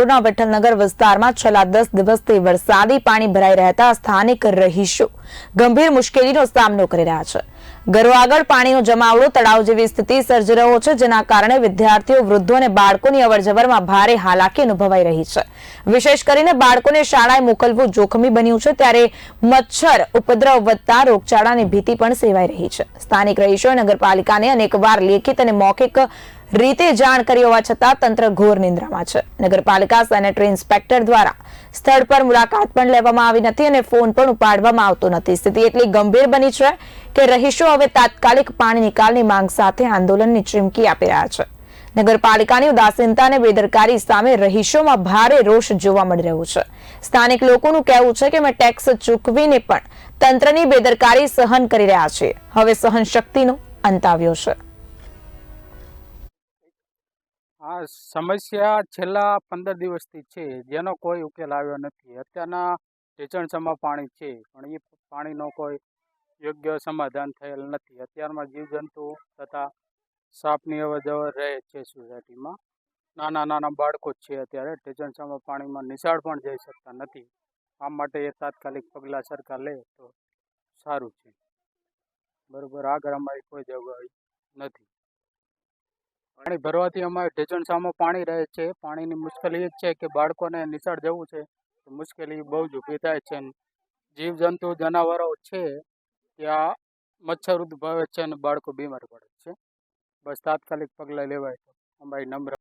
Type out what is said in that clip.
ના વિઠ્ઠલનગર વિસ્તારમાં છેલ્લા દસ દિવસથી વરસાદી પાણી ભરાઈ રહેતા સ્થાનિક રહીશો ગંભીર મુશ્કેલીનો સામનો કરી રહ્યા છે. ઘરો આગળ પાણીનો જમાવડો, તળાવ જેવી સ્થિતિ સર્જી રહ્યો છે, જેના કારણે વિદ્યાર્થીઓ, વૃદ્ધો અને બાળકોની અવરજવરમાં ભારે હાલાકી અનુભવાઈ રહી છે. વિશેષ કરીને બાળકોને શાળાએ મોકલવું જોખમી બન્યું છે, ત્યારે મચ્છર ઉપદ્રવ વધતા રોગચાળાની ભીતિ પણ સેવાઈ રહી છે. સ્થાનિક રહીશોએ નગરપાલિકાને અનેકવાર લેખિત અને મૌખિક રીતે જાણ કરી હોવા છતાં તંત્ર ઘોર નિંદ્રામાં છે. નગરપાલિકા સેનેટરી ઇન્સ્પેક્ટર દ્વારા સ્થળ પર મુલાકાત પણ લેવામાં આવી નથી અને ફોન પણ ઉપાડવામાં આવતો નથી. સ્થિતિ એટલી ગંભીર બની છે કે રહીશો હવે તાત્કાલિક પાણી નિકાલની માંગ સાથે આંદોલનની ચીમકી આપી રહ્યા છે. નગરપાલિકાની ઉદાસીનતા અને બેદરકારી સામે રહીશોમાં ભારે રોષ જોવા મળી રહ્યો છે. સ્થાનિક લોકોનું કહેવું છે કે અમે ટેક્સ ચૂકવીને પણ તંત્રની બેદરકારી સહન કરી રહ્યા છીએ. હવે સહન શક્તિનો અંત આવ્યો છે. સમસ્યા છેલ્લા પંદર દિવસથી છે, જેનો કોઈ ઉકેલ આવ્યો નથી. અત્યારના ઢેચણસમાં પાણી છે, પણ એ પાણીનો કોઈ યોગ્ય સમાધાન થયેલ નથી. અત્યારમાં જીવજંતુ તથા સાપની અવર રહે છે સોસાયટીમાં. નાના નાના બાળકો છે અત્યારે. ઢેચણસામાં પાણીમાં નિશાળ પણ જઈ શકતા નથી. આ માટે એ તાત્કાલિક પગલાં સરકાર લે તો સારું છે. બરાબર, આગળ અમારી કોઈ જવાબદારી નથી. પાણી ભરવાથી અમારે ઢેચણસામાં પાણી રહે છે. પાણીની મુશ્કેલી એ જ છે કે બાળકોને નિશાળ જવું છે. તો મુશ્કેલી બહુ જ ઊભી થાય છે જીવજંતુ જનાવરો છે ત્યાં મચ્છર ઉદ્ભવે છે અને બાળકો બીમાર પડે છે. બસ તાત્કાલિક પગલાં લેવાય તો. અમારી નમ્ર